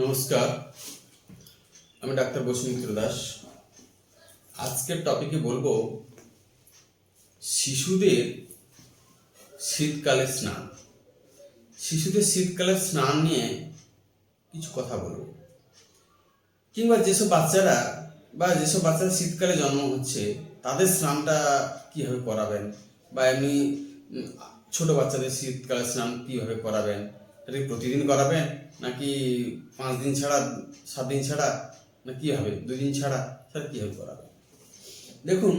নমস্কার, আমি ডাক্তার বসুমিত্র দাস। আজকের টপিকে বলব শিশুদের শীতকালে স্নান। শিশুদের শীতকালে স্নান নিয়ে কিছু কথা বলব। কিংবা যেসব বাচ্চারা বা যেসব বাচ্চারা শীতকালে জন্ম হচ্ছে, তাদের স্নানটা কীভাবে করাবেন? বা এমনি ছোট বাচ্চাদের শীতকালে স্নান কীভাবে করাবেন? এটা প্রতিদিন করাবেন? নাকি পাঁচ দিন ছাড়া, সাত দিন ছাড়া, না কীভাবে দুই দিন ছাড়া সেটা কীভাবে করাবেন দেখুন,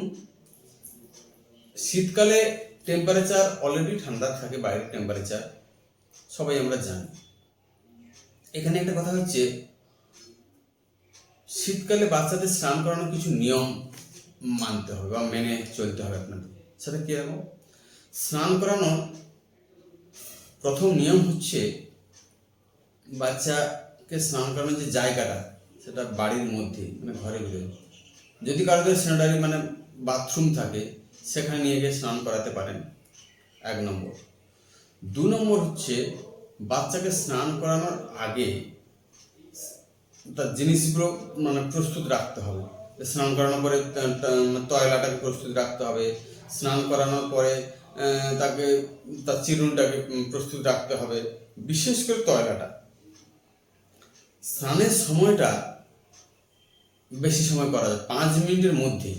শীতকালে টেম্পারেচার অলরেডি ঠান্ডা থাকে, বাইরের টেম্পারেচার সবাই আমরা জানি। এখানে একটা কথা হচ্ছে, শীতকালে বাচ্চাদের স্নান করানোর কিছু নিয়ম মানতে হবে বা মেনে চলতে হবে আপনাদের। সেটা কীরকম স্নান করানোর প্রথম নিয়ম হচ্ছে বাচ্চাকে স্নান করানোর যে জায়গাটা, সেটা বাড়ির মধ্যে মানে ঘরে ভিতরে। যদি কারোদের স্যানিটারি মানে বাথরুম থাকে, সেখানে নিয়ে গিয়ে স্নান করাতে পারেন। এক নম্বর। দু নম্বর হচ্ছে, বাচ্চাকে স্নান করানোর আগে তার জিনিসগুলো মানে প্রস্তুত রাখতে হবে। স্নান করানোর পরে তা- তা- প্রস্তুত রাখতে হবে। স্নান করানোর পরে তাকে, তার চিরুনটাকে প্রস্তুত রাখতে হবে। বিশেষ করে টয়লাটা স্নানের সময়টা বেশি সময় করা যায়, পাঁচ মিনিটের মধ্যে।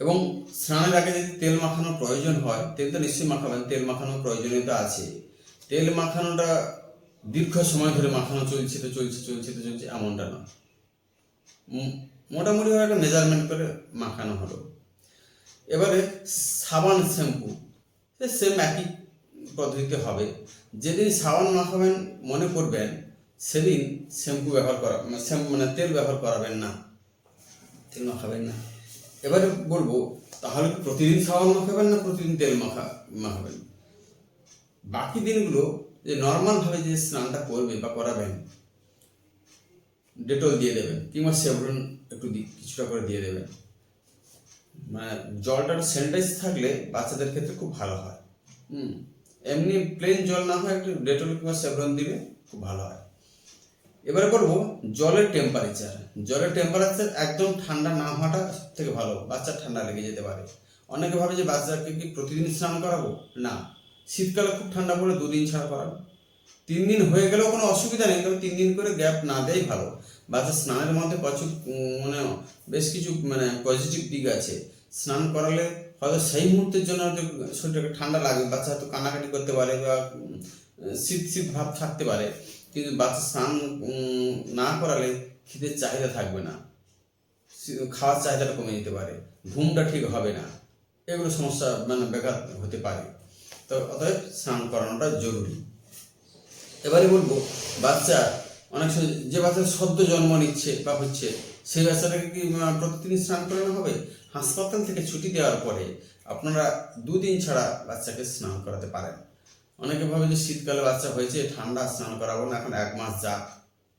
এবং স্নানের আগে যদি তেল মাখানোর প্রয়োজন হয়, তেল তো নিশ্চয়ই মাখাবেন, তেল মাখানোর প্রয়োজনীয়তা আছে। তেল মাখানোটা দীর্ঘ সময় ধরে মাখানো চলছে তো চলছে চলছে তো চলছে, এমনটা না মোটামুটি একটা মেজারমেন্ট করে মাখানো হলো। এবারে সাবান শ্যাম্পু সেম একই পদ্ধতিতে হবে। যেদিন সাবান মাখাবেন, মনে করবেন সেদিন শ্যাম্পু ব্যবহার করা মানে শ্যাম্পু মানে তেল ব্যবহার করাবেন না। তেল মাখাবেন না। এবারে বলব, তাহলে প্রতিদিন সাবান মাখাবেন না প্রতিদিন তেল মাখা, মাখাবেন? বাকি দিনগুলো যে নর্মালভাবে যে স্নানটা করবে বা করাবেন, ডেটল দিয়ে দেবেন, কিংবা সেভরন একটু কিছুটা করে দিয়ে দেবেন। মানে জলটা স্যানিটাইজ থাকলে বাচ্চাদের ক্ষেত্রে খুব ভালো হয়। হুম। এমনি প্লেন জল না হয়, একটু ডেটল কিংবা সেভরন দিলে খুব ভালো হয়। এবারে বলব জলের টেম্পারেচার জলের টেম্পারেচার একদম ঠান্ডা না হওয়াটা থেকে ভালো। বাচ্চার ঠান্ডা লেগে যেতে পারে। অনেকে ভাবে যে বাচ্চাকে কি প্রতিদিন স্নান করাবো? না। শীতকালে খুব ঠান্ডা পড়লে দুদিন ছাড়া করাবো। তিন দিন হয়ে গেলেও কোনো অসুবিধা নেই, তবে তিন দিন করে গ্যাপ না দেয় ভালো। বাচ্চা স্নানের মধ্যে প্রচুর মানে বেশ কিছু মানে পজিটিভ দিক আছে। স্নান করালে হয়তো সেই মুহূর্তের জন্য হয়তো শরীরটাকে ঠান্ডা লাগবে বাচ্চা হয়তো কান্নাকাটি করতে পারে বা শীত শীত ভাব থাকতে পারে। কিন্তু বাচ্চা স্নান না করালে খিদের চাহিদা থাকবে না। খাওয়ার চাহিদাটা কমে যেতে পারে। ঘুমটা ঠিক হবে না। এগুলো সমস্যা মানে ব্যাঘাত হতে পারে। তো অতএব স্নান করানোটা জরুরি। এবারে বলব, বাচ্চা অনেক সময় যে বাচ্চা সদ্য জন্ম নিচ্ছে বা হচ্ছে, সেই বাচ্চাটাকে কি প্রতিদিন স্নান করানো হবে? হাসপাতাল থেকে ছুটি দেওয়ার পরে আপনারা দুদিন ছাড়া বাচ্চাকে স্নান করাতে পারেন। অনেকে ভাবে যে শীতকালে বাচ্চা হয়েছে, ঠান্ডা, স্নান করাবো না, এখন এক মাস যাক,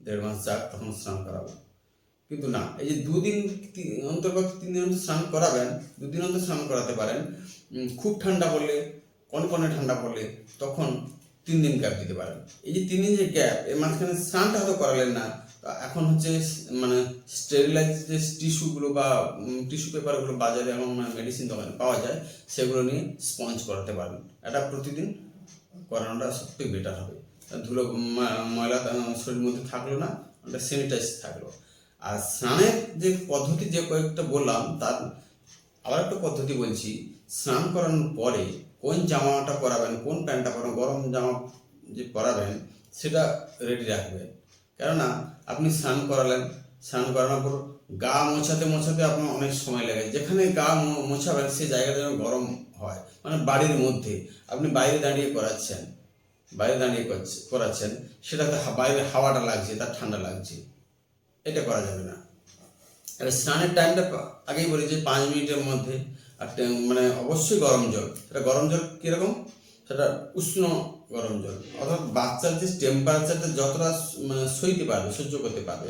দেড় মাস যাক, তখন স্নান করাবো। কিন্তু না, এই যে দুদিন অন্তর্গত তিন দিন অন্তর স্নান করাবেন, দুদিন অন্তর স্নান করাতে পারেন। খুব ঠান্ডা পড়লে কনকনে ঠান্ডা পড়লে, তখন তিন দিন গ্যাপ দিতে পারেন। এই যে তিন দিন যে গ্যাপ এর মাঝখানে স্নানটা হয়তো করালেন না। এখন হচ্ছে মানে স্টেরিলাইজ যে টিস্যুগুলো বা টিস্যু পেপারগুলো বাজারে এবং মেডিসিন দোকানে পাওয়া যায়, সেগুলো নিয়ে স্পঞ্জ করাতে পারেন। এটা প্রতিদিন করানোটা সত্যি বেটার হবে। ধুলো ময়লা শরীরের মধ্যে থাকল না, ওটা স্যানিটাইজ থাকল। আর স্নানের যে পদ্ধতি যে কয়েকটা বললাম, তার আবার একটা পদ্ধতি বলছি স্নান করানোর পরে কোন জামাটা পরাবেন, কোন প্যান্টটা পরাবেন, গরম জামা যে পরাবেন, সেটা রেডি রাখবেন। কেননা আপনি স্নান করালেন, স্নান করানোর পর গা মোছাতে মোছাতে আপনার অনেক সময় লাগে যেখানে গা মোছাবেন, সেই জায়গাটা যেন গরম হয়। মানে বাড়ির মধ্যে আপনি বাইরে দাঁড়িয়ে করাচ্ছেন, বাইরে দাঁড়িয়ে করাচ্ছেন, সেটাতে বাইরে হাওয়াটা লাগছে, তার ঠান্ডা লাগছে। এটা করা যাবে না। এবার স্নানের টাইমটা আগেই বলি যে পাঁচ মিনিটের মধ্যে আর মানে অবশ্যই গরম জল। সেটা গরম জল কীরকম? সেটা উষ্ণ গরম জল। অর্থাৎ বাচ্চার যে টেম্পারেচারটা যতটা মানে সইতে পারবে, সহ্য করতে পারবে।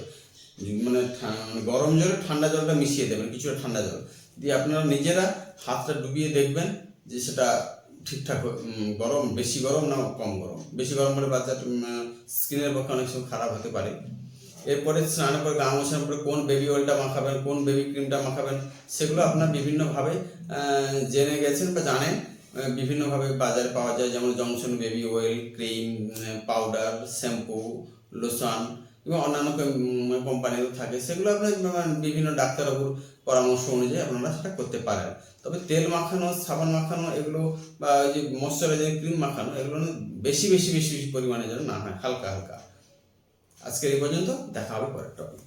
মানে মানে গরম জলে ঠান্ডা জলটা মিশিয়ে দেবেন, কিছুটা ঠান্ডা জল। দিয়ে আপনারা নিজেরা হাতটা ডুবিয়ে দেখবেন যে সেটা ঠিকঠাক গরম, বেশি গরম না কম গরম? বেশি গরম হলে বাচ্চার স্কিনের পক্ষে অনেক সময় খারাপ হতে পারে। এরপরে স্নানের পরে গা মোছানোর পরে কোন বেবি অয়েলটা মাখাবেন, কোন বেবি ক্রিমটা মাখাবেন, সেগুলো আপনার বিভিন্নভাবে জেনে গেছেন বা জানেন। বিভিন্নভাবে বাজারে পাওয়া যায়, যেমন Johnson baby oil cream powder shampoo lotion এবং অন্যান্য কোম্পানিও থাকে। সেগুলো আপনার মানে বিভিন্ন ডাক্তারবাবুর পরামর্শ অনুযায়ী আপনারা সেটা করতে পারেন। তবে তেল মাখানো, সাবান মাখানো, এগুলো বা ওই যে ময়শ্চারাইজার ক্রিম মাখানো, এগুলো বেশি বেশি বেশি বেশি পরিমাণে যেন না হয়, হালকা হালকা। আজকে এই পর্যন্ত দেখা হবে পরের টপিক